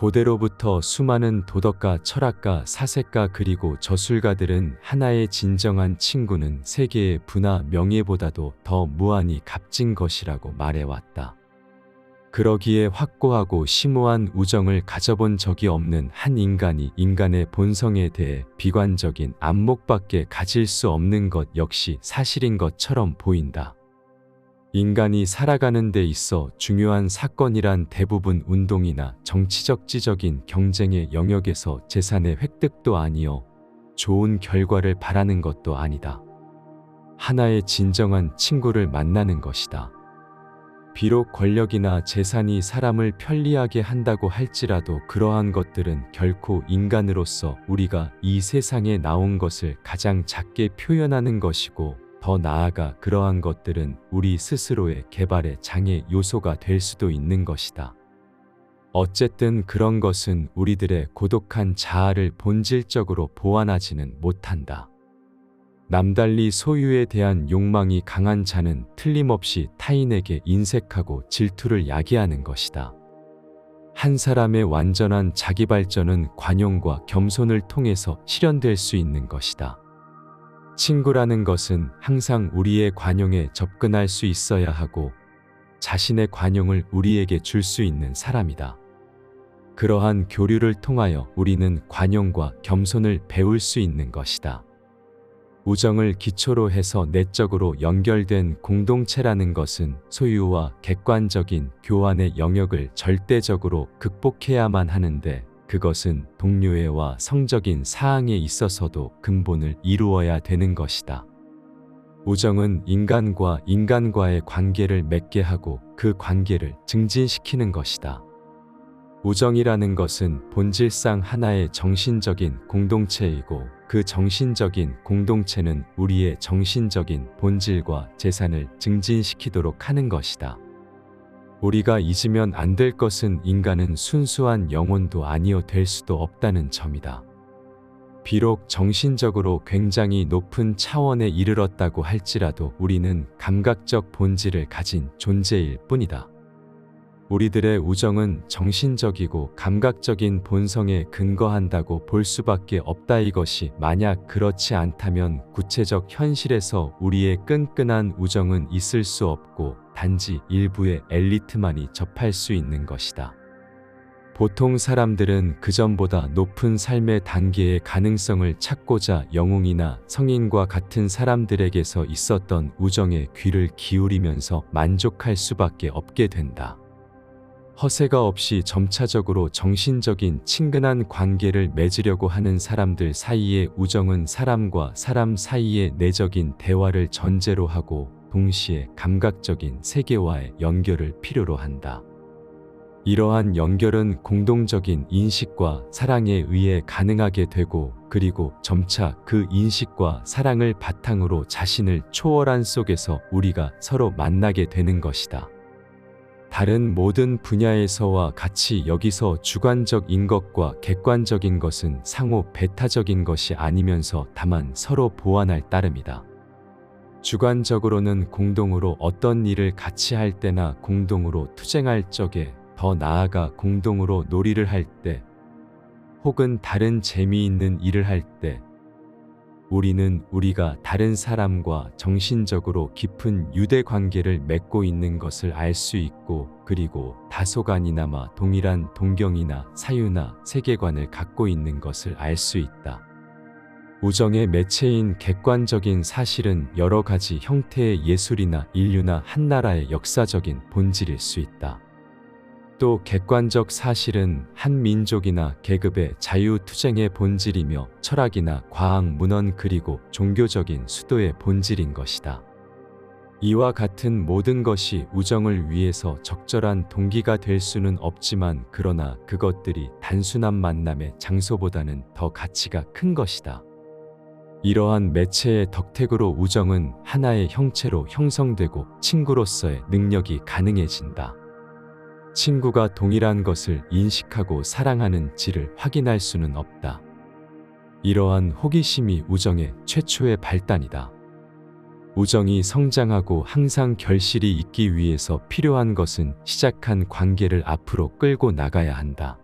고대로부터 수많은 도덕가, 철학가, 사색가 그리고 저술가들은 하나의 진정한 친구는 세계의 부나 명예보다도 더 무한히 값진 것이라고 말해왔다. 그러기에 확고하고 심오한 우정을 가져본 적이 없는 한 인간이 인간의 본성에 대해 비관적인 안목밖에 가질 수 없는 것 역시 사실인 것처럼 보인다. 인간이 살아가는 데 있어 중요한 사건이란 대부분 운동이나 정치적 지적인 경쟁의 영역에서 재산의 획득도 아니요. 좋은 결과를 바라는 것도 아니다. 하나의 진정한 친구를 만나는 것이다. 비록 권력이나 재산이 사람을 편리하게 한다고 할지라도 그러한 것들은 결코 인간으로서 우리가 이 세상에 나온 것을 가장 작게 표현하는 것이고 더 나아가 그러한 것들은 우리 스스로의 개발의 장애 요소가 될 수도 있는 것이다. 어쨌든 그런 것은 우리들의 고독한 자아를 본질적으로 보완하지는 못한다. 남달리 소유에 대한 욕망이 강한 자는 틀림없이 타인에게 인색하고 질투를 야기하는 것이다. 한 사람의 완전한 자기 발전은 관용과 겸손을 통해서 실현될 수 있는 것이다. 친구라는 것은 항상 우리의 관용에 접근할 수 있어야 하고 자신의 관용을 우리에게 줄 수 있는 사람이다. 그러한 교류를 통하여 우리는 관용과 겸손을 배울 수 있는 것이다. 우정을 기초로 해서 내적으로 연결된 공동체라는 것은 소유와 객관적인 교환의 영역을 절대적으로 극복해야만 하는데 그것은 동료애와 성적인 사항에 있어서도 근본을 이루어야 되는 것이다. 우정은 인간과 인간과의 관계를 맺게 하고 그 관계를 증진시키는 것이다. 우정이라는 것은 본질상 하나의 정신적인 공동체이고 그 정신적인 공동체는 우리의 정신적인 본질과 재산을 증진시키도록 하는 것이다. 우리가 잊으면 안 될 것은 인간은 순수한 영혼도 아니요 될 수도 없다는 점이다. 비록 정신적으로 굉장히 높은 차원에 이르렀다고 할지라도 우리는 감각적 본질을 가진 존재일 뿐이다. 우리들의 우정은 정신적이고 감각적인 본성에 근거한다고 볼 수밖에 없다 이것이 만약 그렇지 않다면 구체적 현실에서 우리의 끈끈한 우정은 있을 수 없고 단지 일부의 엘리트만이 접할 수 있는 것이다. 보통 사람들은 그전보다 높은 삶의 단계의 가능성을 찾고자 영웅이나 성인과 같은 사람들에게서 있었던 우정에 귀를 기울이면서 만족할 수밖에 없게 된다. 허세가 없이 점차적으로 정신적인 친근한 관계를 맺으려고 하는 사람들 사이의 우정은 사람과 사람 사이의 내적인 대화를 전제로 하고 동시에 감각적인 세계와의 연결을 필요로 한다. 이러한 연결은 공동적인 인식과 사랑에 의해 가능하게 되고 그리고 점차 그 인식과 사랑을 바탕으로 자신을 초월한 속에서 우리가 서로 만나게 되는 것이다. 다른 모든 분야에서와 같이 여기서 주관적인 것과 객관적인 것은 상호 배타적인 것이 아니면서 다만 서로 보완할 따름이다. 주관적으로는 공동으로 어떤 일을 같이 할 때나 공동으로 투쟁할 적에 더 나아가 공동으로 놀이를 할 때, 혹은 다른 재미있는 일을 할때 우리는 우리가 다른 사람과 정신적으로 깊은 유대 관계를 맺고 있는 것을 알 수 있고 그리고 다소간이나마 동일한 동경이나 사유나 세계관을 갖고 있는 것을 알 수 있다. 우정의 매체인 객관적인 사실은 여러 가지 형태의 예술이나 인류나 한 나라의 역사적인 본질일 수 있다. 또 객관적 사실은 한 민족이나 계급의 자유투쟁의 본질이며 철학이나 과학 문헌 그리고 종교적인 수도의 본질인 것이다. 이와 같은 모든 것이 우정을 위해서 적절한 동기가 될 수는 없지만 그러나 그것들이 단순한 만남의 장소보다는 더 가치가 큰 것이다. 이러한 매체의 덕택으로 우정은 하나의 형체로 형성되고 친구로서의 능력이 가능해진다. 친구가 동일한 것을 인식하고 사랑하는 지를 확인할 수는 없다. 이러한 호기심이 우정의 최초의 발단이다. 우정이 성장하고 항상 결실이 있기 위해서 필요한 것은 시작한 관계를 앞으로 끌고 나가야 한다.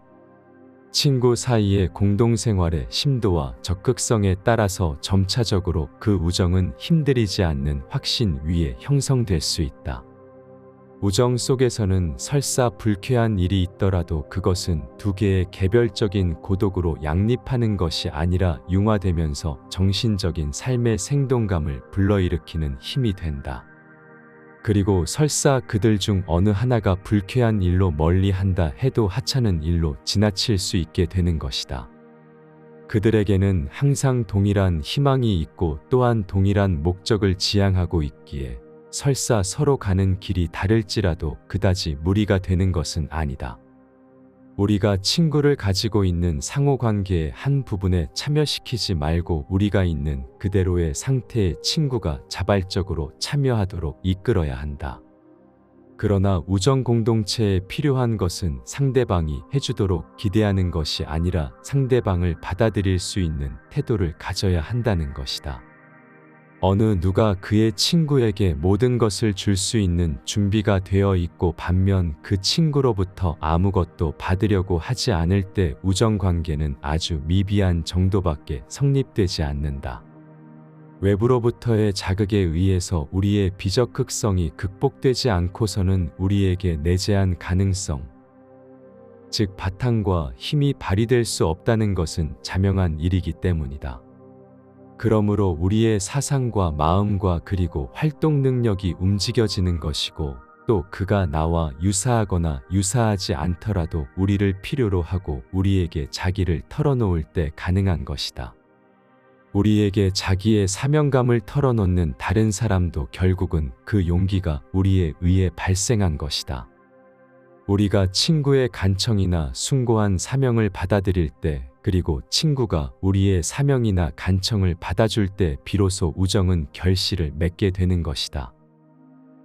친구 사이의 공동생활의 심도와 적극성에 따라서 점차적으로 그 우정은 힘들이지 않는 확신 위에 형성될 수 있다. 우정 속에서는 설사 불쾌한 일이 있더라도 그것은 두 개의 개별적인 고독으로 양립하는 것이 아니라 융화되면서 정신적인 삶의 생동감을 불러일으키는 힘이 된다. 그리고 설사 그들 중 어느 하나가 불쾌한 일로 멀리 한다 해도 하찮은 일로 지나칠 수 있게 되는 것이다. 그들에게는 항상 동일한 희망이 있고 또한 동일한 목적을 지향하고 있기에 설사 서로 가는 길이 다를지라도 그다지 무리가 되는 것은 아니다. 우리가 친구를 가지고 있는 상호 관계의 한 부분에 참여시키지 말고 우리가 있는 그대로의 상태의 친구가 자발적으로 참여하도록 이끌어야 한다. 그러나 우정 공동체에 필요한 것은 상대방이 해주도록 기대하는 것이 아니라 상대방을 받아들일 수 있는 태도를 가져야 한다는 것이다. 어느 누가 그의 친구에게 모든 것을 줄 수 있는 준비가 되어 있고 반면 그 친구로부터 아무것도 받으려고 하지 않을 때 우정 관계는 아주 미비한 정도밖에 성립되지 않는다. 외부로부터의 자극에 의해서 우리의 비적극성이 극복되지 않고서는 우리에게 내재한 가능성, 즉 바탕과 힘이 발휘될 수 없다는 것은 자명한 일이기 때문이다. 그러므로 우리의 사상과 마음과 그리고 활동 능력이 움직여지는 것이고 또 그가 나와 유사하거나 유사하지 않더라도 우리를 필요로 하고 우리에게 자기를 털어놓을 때 가능한 것이다. 우리에게 자기의 사명감을 털어놓는 다른 사람도 결국은 그 용기가 우리에 의해 발생한 것이다. 우리가 친구의 간청이나 숭고한 사명을 받아들일 때 그리고 친구가 우리의 사명이나 간청을 받아줄 때 비로소 우정은 결실을 맺게 되는 것이다.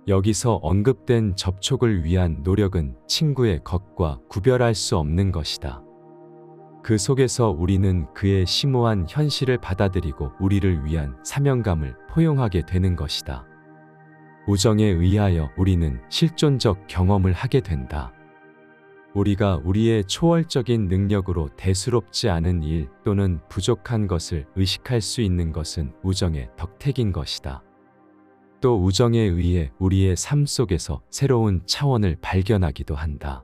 여기서 언급된 접촉을 위한 노력은 친구의 것과 구별할 수 없는 것이다. 그 속에서 우리는 그의 심오한 현실을 받아들이고 우리를 위한 사명감을 포용하게 되는 것이다. 우정에 의하여 우리는 실존적 경험을 하게 된다. 우리가 우리의 초월적인 능력으로 대수롭지 않은 일 또는 부족한 것을 의식할 수 있는 것은 우정의 덕택인 것이다. 또 우정에 의해 우리의 삶 속에서 새로운 차원을 발견하기도 한다.